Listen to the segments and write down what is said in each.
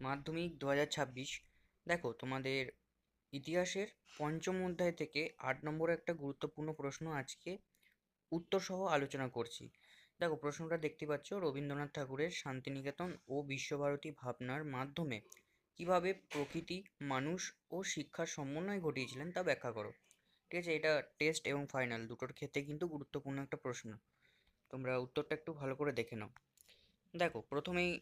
মাধ্যমিক দু হাজার ছাব্বিশ। দেখো, তোমাদের ইতিহাসের পঞ্চম অধ্যায় থেকে আট নম্বর একটা গুরুত্বপূর্ণ প্রশ্ন আজকে উত্তর সহ আলোচনা করছি। দেখো, প্রশ্নটা দেখতে পাচ্ছ রবীন্দ্রনাথ ঠাকুরের শান্তিনিকেতন ও বিশ্বভারতী ভাবনার মাধ্যমে। কীভাবে প্রকৃতি, মানুষ ও শিক্ষার সমন্বয় ঘটিয়েছিলেন তা ব্যাখ্যা করো। ঠিক আছে, এটা টেস্ট এবং ফাইনাল, দুটোর ক্ষেত্রে কিন্তু গুরুত্বপূর্ণ একটা প্রশ্ন। তোমরা উত্তরটা একটু ভালো করে দেখে নাও। দেখো, প্রথমেই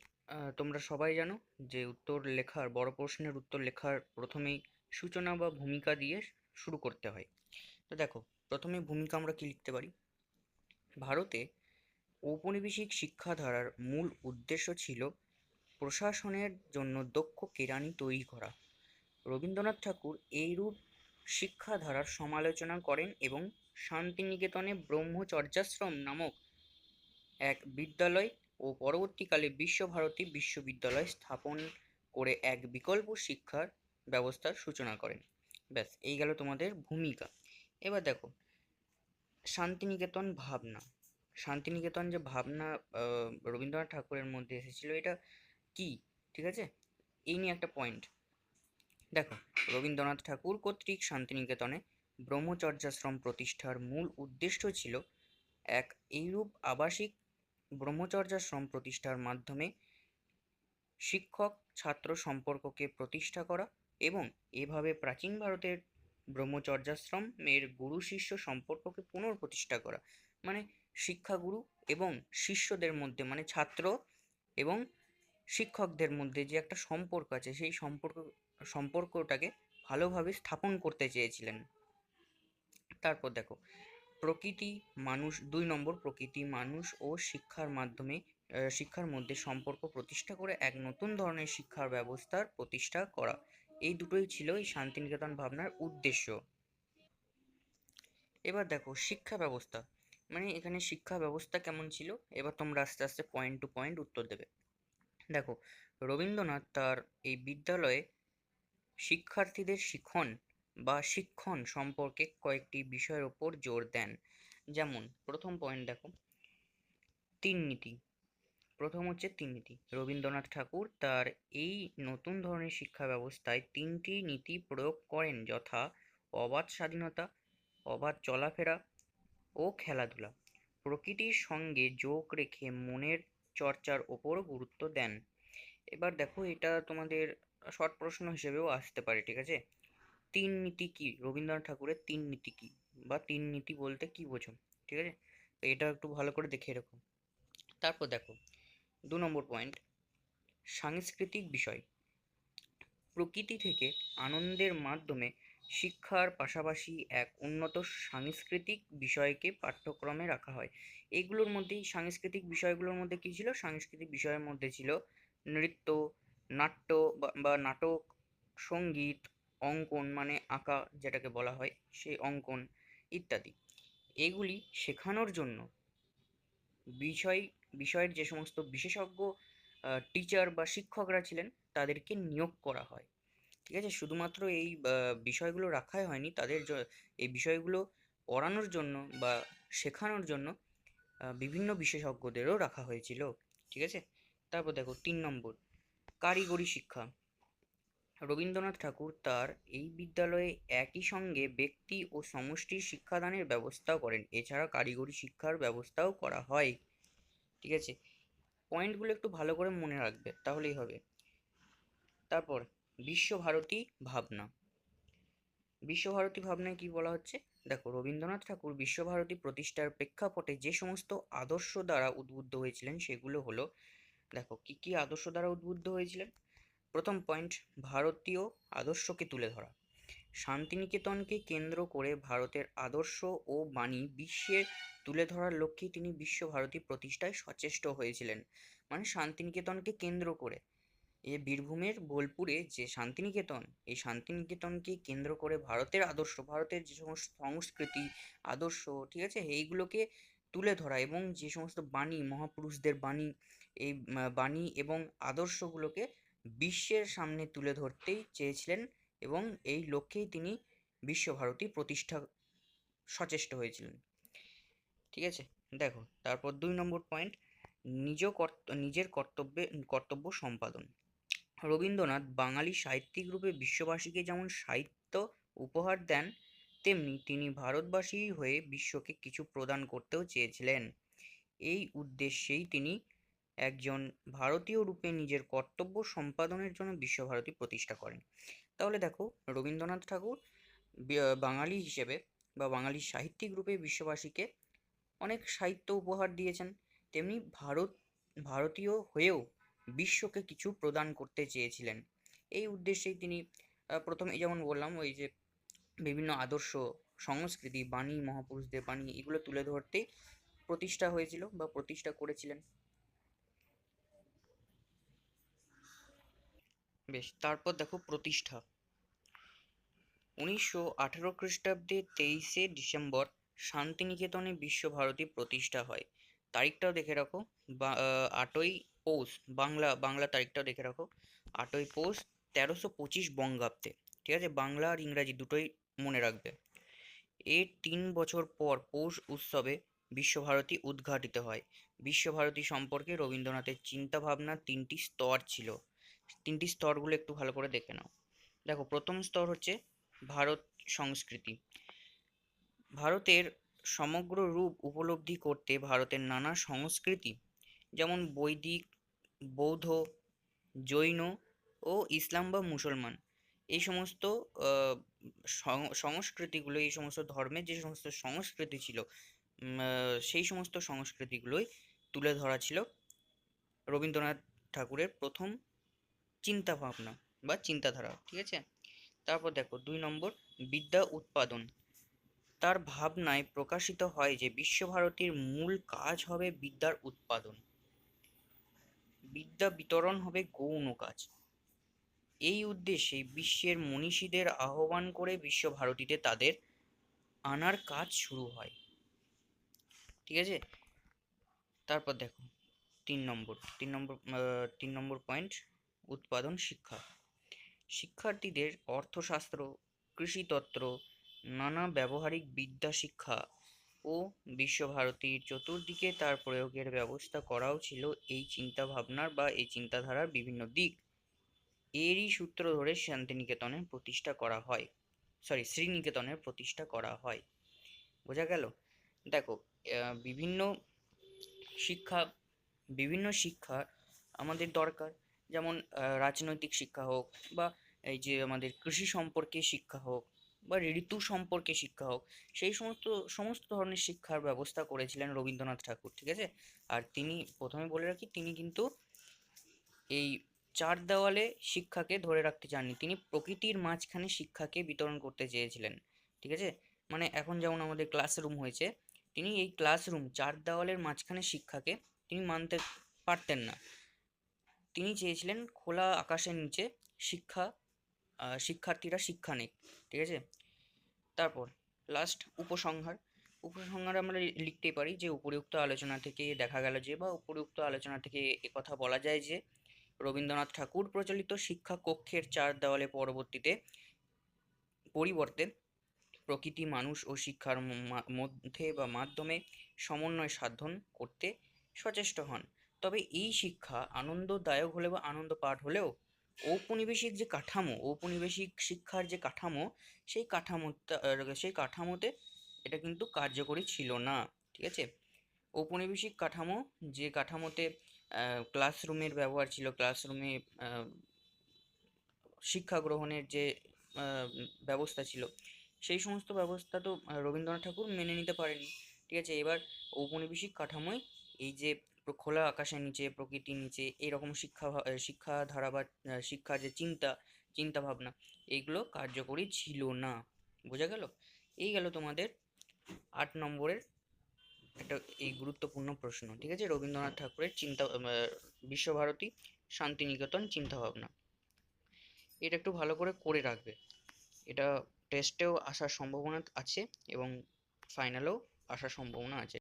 তোমরা সবাই জানো যে উত্তর লেখার, বড় প্রশ্নের উত্তর লেখার প্রথমেই সূচনা বা ভূমিকা দিয়ে শুরু করতে হয়। তো দেখো, প্রথমে ভূমিকা আমরা কি লিখতে পারি? ভারতে ঔপনিবেশিক শিক্ষাধারার মূল উদ্দেশ্য ছিল প্রশাসনের জন্য দক্ষ কেরানি তৈরি করা। রবীন্দ্রনাথ ঠাকুর এইরূপ শিক্ষাধারার সমালোচনা করেন এবং শান্তিনিকেতনে ব্রহ্মচর্যাশ্রম নামক এক বিদ্যালয় ও পরবর্তীকালে বিশ্বভারতী বিশ্ববিদ্যালয় স্থাপন করে এক বিকল্প শিক্ষার ব্যবস্থার সূচনা করেন। ব্যাস, এই গেল তোমাদের ভূমিকা। এবার দেখো, শান্তিনিকেতন ভাবনা। শান্তিনিকেতন যে ভাবনা রবীন্দ্রনাথ ঠাকুরের মধ্যে এসেছিল, এটা কি? ঠিক আছে? এই নিয়ে একটা পয়েন্ট দেখো, রবীন্দ্রনাথ ঠাকুর কর্তৃক শান্তিনিকেতনে ব্রহ্মচর্যাশ্রম প্রতিষ্ঠার মূল উদ্দেশ্য ছিল এক এইরূপ আবাসিক ব্রহ্মচর্যাশ্রম প্রতিষ্ঠার মাধ্যমে শিক্ষক ছাত্র সম্পর্ককে প্রতিষ্ঠা করা এবং এভাবে প্রাচীন ভারতের ব্রহ্মচর্যাশ্রমের গুরু শিষ্য সম্পর্ককে পুনঃপ্রতিষ্ঠা করা। মানে শিক্ষাগুরু এবং শিষ্যদের মধ্যে মানে ছাত্র এবং শিক্ষকদের মধ্যে যে একটা সম্পর্ক আছে, সেই সম্পর্ক, সম্পর্কটাকে ভালোভাবে স্থাপন করতে চেয়েছিলেন। তারপর দেখো প্রকৃতি মানুষ, দুই নম্বর প্রকৃতি মানুষ ও শিক্ষার মাধ্যমে শিক্ষার মধ্যে সম্পর্ক প্রতিষ্ঠা করে এক নতুন ধরনের শিক্ষার ব্যবস্থার প্রতিষ্ঠা করা। এই দুটোই ছিল এই শান্তিনিকেতন ভাবনার উদ্দেশ্য। এবার দেখো, শিক্ষা ব্যবস্থা। মানে এখানে শিক্ষা ব্যবস্থা কেমন ছিল? এবার তোমরা আস্তে আস্তে পয়েন্ট টু পয়েন্ট উত্তর দেবে। দেখো, রবীন্দ্রনাথ তার এই বিদ্যালয়ে শিক্ষার্থীদের শিখন বা শিক্ষণ সম্পর্কে কয়েকটি বিষয়ের ওপর জোর দেন। যেমন, প্রথম পয়েন্ট দেখো। তিন নীতি। প্রথম হচ্ছে তিন নীতি। রবীন্দ্রনাথ ঠাকুর তার এই নতুন ধরনের শিক্ষা ব্যবস্থায় তিনটি নীতি প্রয়োগ করেন, যথা অবাধ স্বাধীনতা, অবাধ চলাফেরা ও খেলাধুলা। প্রকৃতির সঙ্গে যোগ রেখে মনের চর্চার ওপর গুরুত্ব দেন। এবার দেখো, এটা তোমাদের শর্ট প্রশ্ন হিসেবেও আসতে পারে, ঠিক আছে? তিন নীতি কি? রবীন্দ্রনাথ ঠাকুরের তিন নীতি কি? বা তিন নীতি বলতে কি বোঝো? ঠিক আছে? তো এটা একটু ভালো করে দেখে রাখো। তারপর দেখো, দু নম্বর পয়েন্ট সাংস্কৃতিক বিষয়। প্রকৃতি থেকে আনন্দের মাধ্যমে শিক্ষার পাশাপাশি এক উন্নত সাংস্কৃতিক বিষয়কে পাঠ্যক্রমে রাখা হয়। এইগুলোর মধ্যেই সাংস্কৃতিক বিষয়গুলোর মধ্যে কী ছিল? সাংস্কৃতিক বিষয়ের মধ্যে ছিল নৃত্য, নাট্য বা নাটক, সংগীত অঙ্কন মানে আঁকা যেটাকে বলা হয়, সেই অঙ্কন ইত্যাদি। এগুলি শেখানোর জন্য বিষয়, বিষয়ের যে সমস্ত বিশেষজ্ঞ টিচার বা শিক্ষকরা ছিলেন, তাদেরকে নিয়োগ করা হয়। ঠিক আছে? শুধুমাত্র এই বিষয়গুলো রাখাই হয়নি, তাদের এই বিষয়গুলো পড়ানোর জন্য বা শেখানোর জন্য বিভিন্ন বিশেষজ্ঞদেরও রাখা হয়েছিল। ঠিক আছে? তারপর দেখো, তিন নম্বর, কারিগরি শিক্ষা। রবীন্দ্রনাথ ঠাকুর তার এই বিদ্যালয়ে একই সঙ্গে ব্যক্তি ও সমষ্টির শিক্ষাদানের ব্যবস্থাও করেন। এছাড়া কারিগরি শিক্ষার ব্যবস্থাও করা হয়। ঠিক আছে? পয়েন্টগুলো একটু ভালো করে মনে রাখবে, তাহলেই হবে। তারপর, বিশ্বভারতী ভাবনা। বিশ্বভারতী ভাবনায় কি বলা হচ্ছে? দেখো, রবীন্দ্রনাথ ঠাকুর বিশ্বভারতী প্রতিষ্ঠার প্রেক্ষাপটে যে সমস্ত আদর্শ দ্বারা উদ্বুদ্ধ হয়েছিলেন, সেগুলো হলো, দেখো, কি কি আদর্শ দ্বারা উদ্বুদ্ধ হয়েছিলেন? প্রথম পয়েন্ট, ভারতীয় আদর্শকে তুলে ধরা। শান্তিনিকেতনকে কেন্দ্র করে ভারতের আদর্শ ও বাণী বিশ্বে তুলে ধরার লক্ষ্যে তিনি বিশ্বভারতী প্রতিষ্ঠায় সচেষ্ট হয়েছিলেন। মানে শান্তিনিকেতনকে কেন্দ্র করে। এ বীরভূমের বোলপুরে যে শান্তিনিকেতন, এই শান্তিনিকেতনকে কেন্দ্র করে ভারতের আদর্শ, ভারতের যে সমস্ত সংস্কৃতি, আদর্শ, ঠিক আছে? এইগুলোকে তুলে ধরা এবং যে সমস্ত বাণী, মহাপুরুষদের বাণী, এই বাণী এবং আদর্শগুলোকে বিশ্বের সামনে তুলে ধরতেই চেয়েছিলেন এবং এই লক্ষ্যেই তিনি বিশ্বভারতী প্রতিষ্ঠা সচেষ্ট হয়েছিলেন। ঠিক আছে? দেখো, তারপর দুই নম্বর পয়েন্ট নিজ নিজের কর্তব্যে, কর্তব্য সম্পাদন। রবীন্দ্রনাথ বাঙালি সাহিত্যিক রূপে বিশ্ববাসীকে যেমন সাহিত্য উপহার দেন, তেমনি তিনি ভারতবাসী হয়ে বিশ্বকে কিছু প্রদান করতেও চেয়েছিলেন। এই উদ্দেশ্যেই তিনি একজন ভারতীয় রূপে নিজের কর্তব্য সম্পাদনের জন্য বিশ্বভারতী প্রতিষ্ঠা করেন। তাহলে দেখো, রবীন্দ্রনাথ ঠাকুর বাঙালি হিসেবে বা বাঙালি সাহিত্যিক রূপে বিশ্ববাসীকে অনেক সাহিত্য উপহার দিয়েছেন। তেমনি ভারত, ভারতীয় হয়েও বিশ্বকে কিছু প্রদান করতে চেয়েছিলেন। এই উদ্দেশ্যেই তিনি প্রথমে যেমন বললাম, ওই যে বিভিন্ন আদর্শ, সংস্কৃতি, বাণী, মহাপুরুষদের বাণী, এগুলো তুলে ধরতেই প্রতিষ্ঠা হয়েছিল বা প্রতিষ্ঠা করেছিলেন। বেশ, তারপর দেখো প্রতিষ্ঠা। উনিশশো আঠেরো খ্রিস্টাব্দে তেইশে ডিসেম্বর শান্তিনিকেতনে বিশ্বভারতী প্রতিষ্ঠা হয়। তারিখটাও দেখে রাখো, বা আটই পৌষ, বাংলা বাংলা তারিখটাও দেখে রাখো। আটই পৌষ, তেরোশো পঁচিশ বঙ্গাব্দে, ঠিক আছে? বাংলা আর ইংরাজি দুটোই মনে রাখবে। এর তিন বছর পর পৌষ উৎসবে বিশ্বভারতী উদ্ঘাটিত হয়। বিশ্বভারতী সম্পর্কে রবীন্দ্রনাথের চিন্তাভাবনার তিনটি স্তর ছিল। তিনটি স্তরগুলো একটু ভালো করে দেখে নাও। দেখো, প্রথম স্তর হচ্ছে ভারত সংস্কৃতি। ভারতের সমগ্র রূপ উপলব্ধি করতে ভারতের নানা সংস্কৃতি, যেমন বৈদিক, বৌদ্ধ, জৈন ও ইসলাম বা মুসলমান, এই সমস্ত সংস্কৃতিগুলো, এই সমস্ত ধর্মের যে সমস্ত সংস্কৃতি ছিল সেই সমস্ত সংস্কৃতিগুলোই তুলে ধরা ছিল রবীন্দ্রনাথ ঠাকুরের প্রথম চিন্তা ভাবনা বা চিন্তাধারা, ঠিক আছে? তারপর দেখো, দুই নম্বর, বিদ্যা উৎপাদন। তার ভাবনায় প্রকাশিত হয় যে, বিশ্বভারতীর মূল কাজ হবে বিদ্যার উৎপাদন। বিদ্যা বিতরণ হবে গৌণ কাজ। এই উদ্দেশ্যে বিশ্বের মনীষীদের আহ্বান করে বিশ্বভারতীতে তাদের আনার কাজ শুরু হয়। ঠিক আছে? তারপর দেখো, তিন নম্বর তিন নম্বর তিন নম্বর পয়েন্ট উৎপাদন শিক্ষা। শিক্ষার্থীদের অর্থশাস্ত্র, কৃষিতত্ত্ব, নানা ব্যবহারিক বিদ্যা শিক্ষা ও বিশ্বভারতীর চতুর্দিকে তার প্রয়োগের ব্যবস্থা করাও ছিল এই চিন্তা ভাবনার বা এই চিন্তাধারার বিভিন্ন দিক। এরই সূত্র ধরে শান্তিনিকেতনের প্রতিষ্ঠা করা হয়। সরি শ্রীনিকেতনের প্রতিষ্ঠা করা হয়। বোঝা গেল? দেখো বিভিন্ন শিক্ষা বিভিন্ন শিক্ষা আমাদের দরকার। যেমন রাজনৈতিক শিক্ষা হোক বা এই যে আমাদের কৃষি সম্পর্কে শিক্ষা হোক বা ঋতু সম্পর্কে শিক্ষা হোক, সেই সমস্ত সমস্ত ধরনের শিক্ষার ব্যবস্থা করেছিলেন রবীন্দ্রনাথ ঠাকুর, ঠিক আছে? আর তিনি, প্রথমে বলে রাখি, তিনি কিন্তু এই চার দেওয়ালে শিক্ষাকে ধরে রাখতে চাননি। তিনি প্রকৃতির মাঝখানে শিক্ষাকে বিতরণ করতে চেয়েছিলেন, ঠিক আছে? মানে এখন যেমন আমাদের ক্লাসরুম হয়েছে, তিনি এই ক্লাসরুম চার দেওয়ালের মাঝখানে শিক্ষাকে তিনি মানতে পারতেন না। তিনি চেয়েছিলেন খোলা আকাশের নিচে শিক্ষা শিক্ষার্থীরা শিক্ষা নেই ঠিক আছে? তারপর লাস্ট উপসংহার। উপসংহার আমরা লি- লিখতেই পারি যে, উপরিউক্ত আলোচনা থেকে দেখা গেল যে, বা উপরিউক্ত আলোচনা থেকে একথা বলা যায় যে, রবীন্দ্রনাথ ঠাকুর প্রচলিত শিক্ষা কক্ষের চার দেওয়ালে পরবর্তীতে পরিবর্তে প্রকৃতি, মানুষ ও শিক্ষার মধ্যে বা মাধ্যমে সমন্বয় সাধন করতে সচেষ্ট হন। তবে এই শিক্ষা আনন্দদায়ক হলে বা আনন্দ পাঠ হলেও ঔপনিবেশিক যে কাঠামো, ঔপনিবেশিক শিক্ষার যে কাঠামো, সেই কাঠামোটা সেই কাঠামোতে এটা কিন্তু কার্যকরী ছিল না, ঠিক আছে? ঔপনিবেশিক কাঠামো যে কাঠামোতে ক্লাসরুমের ব্যবহার ছিল, ক্লাসরুমে শিক্ষা গ্রহণের যে ব্যবস্থা ছিল, সেই সমস্ত ব্যবস্থা তো রবীন্দ্রনাথ ঠাকুর মেনে নিতে পারেনি ঠিক আছে? এবার ঔপনিবেশিক কাঠামোয় এই যে খোলা আকাশের নিচে প্রকৃতির নিচে এইরকম শিক্ষা শিক্ষাধারা বা আহ, শিক্ষার যে চিন্তা চিন্তা ভাবনা এইগুলো কার্যকরী ছিল না। বোঝা গেল? এই গেল তোমাদের আট নম্বরের একটা এই গুরুত্বপূর্ণ প্রশ্ন ঠিক আছে? রবীন্দ্রনাথ ঠাকুরের চিন্তা বিশ্বভারতী শান্তিনিকেতন চিন্তা ভাবনা। এটা একটু ভালো করে করে রাখবে। এটা টেস্টেও আসার সম্ভাবনা আছে এবং ফাইনালেও আসার সম্ভাবনা আছে।